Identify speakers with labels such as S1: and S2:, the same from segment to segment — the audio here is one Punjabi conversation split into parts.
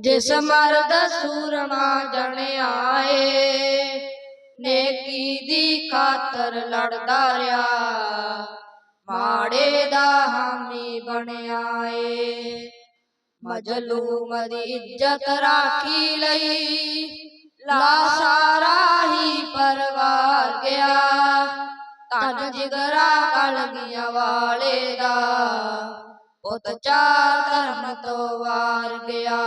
S1: ਜਿਸ ਮਰਦ ਸੂਰਮਾ ਜਣ ਆਏ, ਨੇਕੀ ਦੀ ਖਾਤਰ ਲੜਦਾ ਰਿਆ ਮਾੜੇ ਦਾ ਹਾਮੀ ਬਣਿਆ ਏ ਮਜਲੂਮ ਦੀ ਇੱਜ਼ਤ ਰਾਖੀ ਲਈ ਲਾ ਸਾਰਾ ਹੀ ਪਰਵਾਰ ਗਿਆ। ਤਨ ਜਿਗਰਾ ਕਲਗੀਆਂ ਵਾਲੇ ਦਾ ਪੁੱਤ ਚਾਰ ਧਰਮ ਤੋਂ ਵਾਰ ਗਿਆ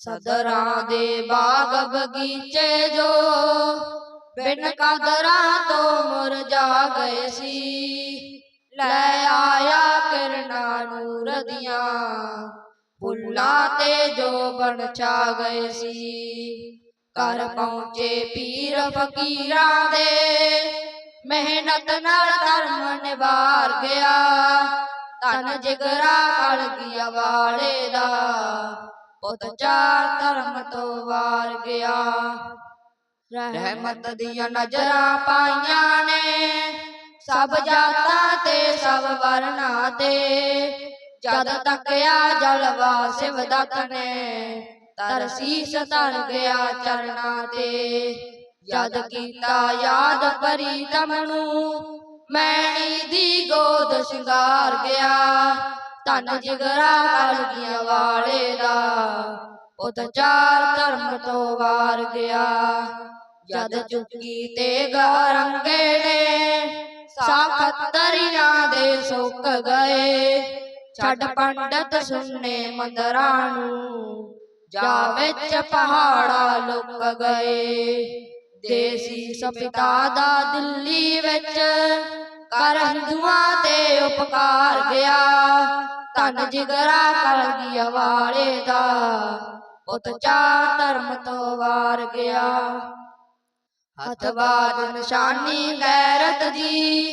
S1: ਸਦਰਾਂ ਦੇ ਬਾਗ ਬਗੀਚੇ ਜੋ ਬਿਨ ਕਦਰਾਂ ਤੋਂ ਮੁਰਝਾ ਗਏ ਸੀ ਲੈ ਆਇਆ ਕਿਰਨਾਂ ਨੂਰ ਦੀਆਂ ਫੁੱਲਾਂ ਤੇ ਜੋ ਬਣ ਛਾ ਗਏ ਸੀ ਘਰ ਪਹੁੰਚੇ ਪੀਰ ਫਕੀਰਾਂ ਦੇ ਮਿਹਨਤ ਨਾਲ ਧਰਮ ਨਿਵਾਰ ਗਿਆ ਤਨ ਜਿਗਰਾ ਕਲਗੀਆਂ ਵਾਲੇ ਦਾ, ਪੁੱਤ ਚਾਰ ਧਰਮ ਤੋਂ ਵਾਰ ਗਿਆ। ਰਹਿਮਤ ਦੀਆਂ ਨਜ਼ਰਾਂ ਪਾਈਆਂ ਨੇ, ਸਭ ਜਾਤਾਂ ਤੇ, ਸਭ ਵਰਨਾਂ ਤੇ। ਜਦ ਤੱਕਿਆ ਜਲਵਾ ਸਿਵਦਤ ਨੇ ਤਰਸੀਸ ਧਰ ਗਿਆ ਚਰਨਾਂ ਤੇ। ਜਦ ਕੀਤਾ ਯਾਦ ਪ੍ਰੀਤਮ ਨੂੰ ਮੈਣੀ ਦੀ ਗੋਦ ਸ਼ਿੰਗਾਰ ਗਿਆ, ਧਨ ਜਿਗਰਾ ਕਲਗੀਆਂ ਵਾਲੇ ਦਾ। ਪੁੱਤ ਚਾਰ ਧਰਮ ਤੋਂ ਵਾਰ ਗਿਆ, ਜਦ ਚੁੱਕੀ ਤੇ ਗਰੰਗੇ ਨੇ ਸਾਖਤਰੀਆਂ ਦੇ ਸੁੱਕ ਗਏ। ਛੱਡ ਪੰਡਤ ਸੁਣਨੇ ਮੰਦਰਾਂ ਨੂੰ, ਜਾ ਵਿੱਚ ਪਹਾੜਾ ਲੁਕ ਗਏ। ਦੇਸੀ ਸਪਿਤਾ ਦਾ ਦਿੱਲੀ ਵਿੱਚ ਕਰ ਹਿੰਦੂਆਂ ਤੇ ਉਪਕਾਰ ਗਿਆ। ਧਨ ਜਿਗਰਾ ਕਲਗੀਆਂ ਵਾਲੇ ਦਾ ਪੁੱਤ ਚਾਰ ਧਰਮ ਤੋਂ ਵਾਰ ਗਿਆ। ਹੱਥਵਾਦ ਨਿਸ਼ਾਨੀ ਗੈਰਤ ਦੀ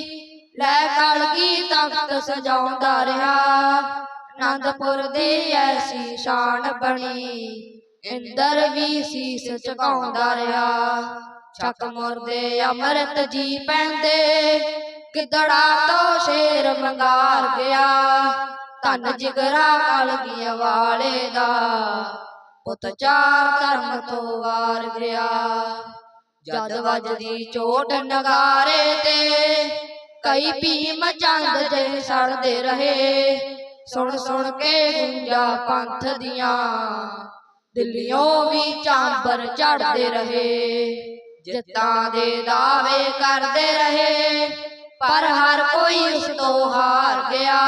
S1: ਲੈ ਕਲਗੀ ਤਖਤ ਸਜਾਉਂਦਾ ਰਿਹਾ। ਆਨੰਦਪੁਰ ਦੀ ਐਸੀ ਸ਼ਾਨ ਬਣੀ, ਇੰਦਰ ਵੀ ਸੀਸ ਝੁਕਾਉਂਦਾ ਰਿਹਾ। ਛਕ ਮੁਰਦੇ ਅੰਮ੍ਰਿਤ ਜੀ ਪੈਂਦੇ। ਕਿਦੜਾ ਤੋਂ ਸ਼ੇਰ ਮੰਗਾਰ ਗਿਆ। ਧਨ ਜਿਗਰਾ ਕਲਗੀਆਂ ਵਾਲੇ ਦਾ। ਪੁੱਤ ਚਾਰ ਧਰਮ ਤੋਂ ਵਾਰ ਗਿਆ। ਜਦ ਵੱਜਦੀ ਚੋਟ ਨਗਾਰੇ ਤੇ, ਕਈ ਭੀਮ ਚੰਦ ਜੇ ਸੜਦੇ ਰਹੇ। ਸੁਣ ਸੁਣ ਕੇ ਗੁੰਜਾ ਪੰਥ ਦੀਆਂ ਦਿੱਲੀੋਂ ਵੀ ਚਾਂਬਰ ਚੜਦੇ ਰਹੇ। ਜਿੱਤਾਂ ਦੇ ਦਾਅਵੇ ਕਰਦੇ ਰਹੇ। ਪਰ ਹਰ ਕੋਈ ਉਸ ਤੋਂ ਹਾਰ ਗਿਆ।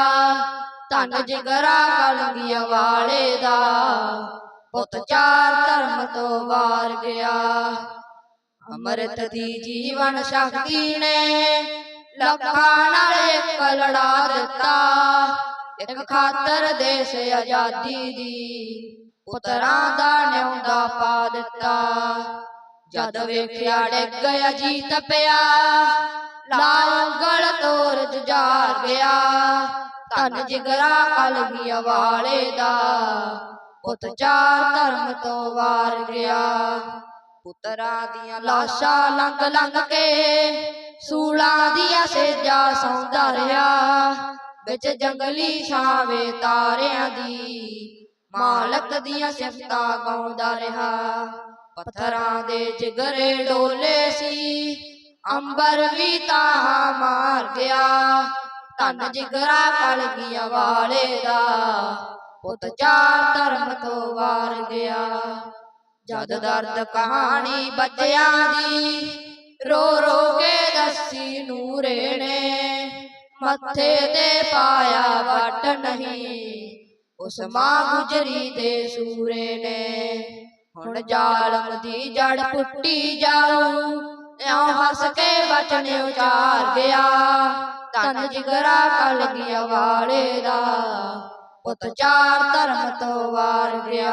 S1: ਧਨ ਜਿਗਰਾ ਕਲਗੀਆਂ ਵਾਲੇ ਦਾ ਪੁੱਤ ਚਾਰ ਧਰਮ ਤੋਂ ਵਾਰ ਗਿਆ। ਅੰਮ੍ਰਿਤ ਦੀ ਜੀਵਨ ਸ਼ਕਤੀ ਨੇ ਲੱਖਾਂ ਨਾਲ ਇੱਕ ਲੜਾ ਦਿੱਤਾ। ਇੱਕ ਖਾਤਰ ਦੇਸ਼ ਆਜ਼ਾਦੀ ਦੀ ਪੁੱਤਰਾਂ ਦਾ ਨਿਉਂਦਾ ਪਾ ਦਿੱਤਾ। ਜਦ ਵੇਖਿਆ ਡਿੱਗ ਗਿਆ ਜੀਤ ਪਿਆ। ਲਾਲ ਗਲ ਤੋਰ ਜੁਝਾਰ ਗਿਆ। ਧਨ ਜਿਗਰਾ ਕਲਗੀਆਂ ਵਾਲੇ ਦਾ। ਪੁੱਤ ਚਾਰ ਧਰਮ ਤੋਂ ਵਾਰ ਗਿਆ। ਪੁੱਤਰਾਂ ਦੀਆਂ ਲਾਸ਼ਾਂ ਲੰਘ ਲੰਘ ਕੇ ਸੂਲਾਂ ਦੀਆਂ ਸੇਜਾ ਸੌਂਦਾ ਰਿਹਾ। ਵਿੱਚ ਜੰਗਲੀ ਛਾਵੇ ਤਾਰਿਆਂ ਦੀ ਮਾਲਕ ਦੀਆਂ ਸਿਫਤਾਂ ਗਾਉਂਦਾ ਰਿਹਾ। ਪੱਥਰਾਂ ਦੇ ਜਿਗਰੇ ਡੋਲੇ ਸੀ। ਅੰਬਰ ਵੀ ਤਾਂ ਮਾਰ ਗਿਆ। ਧੰਨ ਜਿਗਰਾ ਕਲਗੀਆਂ ਵਾਲੇ ਦਾ। ਪੁੱਤ ਚਾਰ ਧਰਮ ਤੋਂ ਵਾਰ ਗਿਆ। ਜਦ ਦਰਦ ਕਹਾਣੀ ਬੱਚਿਆਂ ਦੀ, ਰੋ ਰੋ ਕੇ ਦੱਸੀ ਨੂਰੇ ਨੇ। ਮੱਥੇ ਤੇ ਪਾਇਆ ਵੱਟ ਨਹੀਂ, ਉਸ ਮਾਂ ਗੁਜਰੀ ਦੇ ਸੂਰੇ ਨੇ। ਹੁਣ ਜ਼ਾਲਮ ਦੀ ਜੜ ਪੁੱਟੀ ਜਾਊ, ਇਉਂ ਹੱਸ ਕੇ ਬਚਨ ਉਚਾਰ ਗਿਆ। ਤਨ ਜਿਗਰਾ ਕਲਗੀਆਂ ਵਾਲੇ ਦਾ, ਪੁੱਤ ਚਾਰ ਧਰਮ ਤੋਂ ਵਾਰ ਗਿਆ।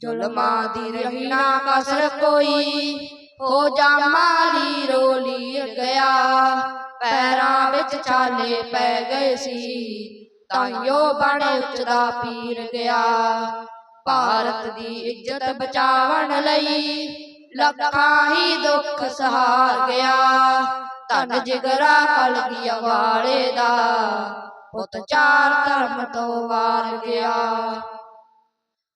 S1: ਜ਼ੁਲਮਾਂ ਦੀ ਰਹੀ ਨਾ ਕਸਰ ਕੋਈ, ਹੋ ਜਾਮਾਲੀ ਰੋਲੀ ਗਿਆ। ਪੈਰਾਂ ਵਿੱਚ ਛਾਲੇ ਪੈ ਗਏ ਸੀ ਤਾਈਓ ਬਣ ਉੱਚਦਾ ਪੀਰ ਗਿਆ। ਭਾਰਤ ਦੀ ਇੱਜ਼ਤ ਬਚਾਵਣ ਲਈ ਲੱਖਾਂ ਹੀ ਦੁੱਖ ਸਹਾਰ ਗਿਆ। ਧਨ ਜਿਗਰਾ ਕਲਗੀਆਂ ਵਾਲੇ ਦਾ, ਪੁੱਤ ਚਾਰ ਧਰਮ ਤੋਂ ਵਾਰ ਗਿਆ।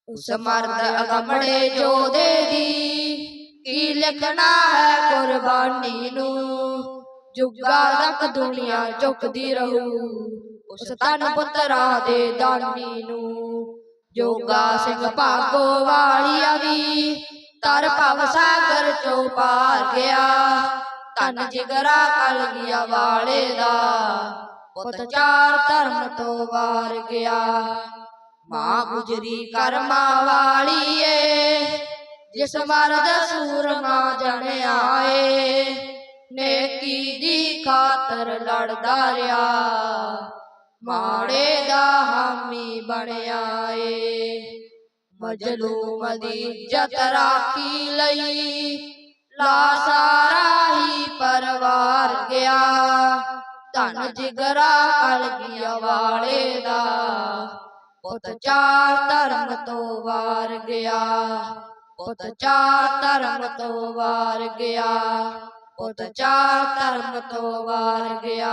S1: ਉਸ ਮਰਦ ਅਗਮੜੇ ਜੋਦੇ ਦੀ, ਕੀ ਲਿਖਣਾ ਹੈ ਕੁਰਬਾਨੀ ਨੂੰ? ਜੁਗਾ ਤੱਕ ਦੁਨੀਆ ਝੁਕਦੀ ਰਹੂ, ਉਸ ਤਨ ਪੁੱਤਰਾਂ ਦੇ ਦਾਨੀ ਨੂੰ। ਜੋਗਾ ਸਿੰਘ ਭਾਗੋ ਵਾਲੀਆ ਵੀ ਤਰ ਭਵ ਸਾਗਰ ਚੋਂ ਪਾਰ ਗਿਆ। ਤਨ ਜਿਗਰਾ ਕਲਗੀਆਂ ਵਾਲੇ ਦਾ। ਪੁੱਤ ਚਾਰ ਧਰਮ ਤੋਂ ਵਾਰ ਗਿਆ। ਮਾਂ ਗੁਜਰੀ ਕਰਮਾਂ ਵਾਲੀ ਏ ਜਿਸ ਮਰਦ ਸੂਰਮਾ ਜਣਿਆ ਏ ਨੇਕੀ ਦੀ ਖਾਤਰ ਲੜਦਾ ਰਿਹਾ। ਮਾੜੇ ਦਾ ਹਾਮੀ ਬਣਿਆ ਏ ਮਜਲੂਮ ਦੀ ਇੱਜ਼ਤ ਰਾਖੀ ਲਈ, ਲਾ ਸਾਰਾ ਹੀ ਪਰਵਾਰ ਗਿਆ। ਧਨ ਜਿਗਰਾ ਅਲਗੀਆਂ ਵਾਲੇ ਦਾ, ਪੁੱਤ ਚਾਰ ਧਰਮ ਤੋਂ ਵਾਰ ਗਿਆ। ਪੁੱਤ ਚਾਰ ਧਰਮ ਤੋਂ ਵਾਰ ਗਿਆ, ਪੁੱਤ ਚਾਰ ਧਰਮ ਤੋਂ ਵਾਰ ਗਿਆ।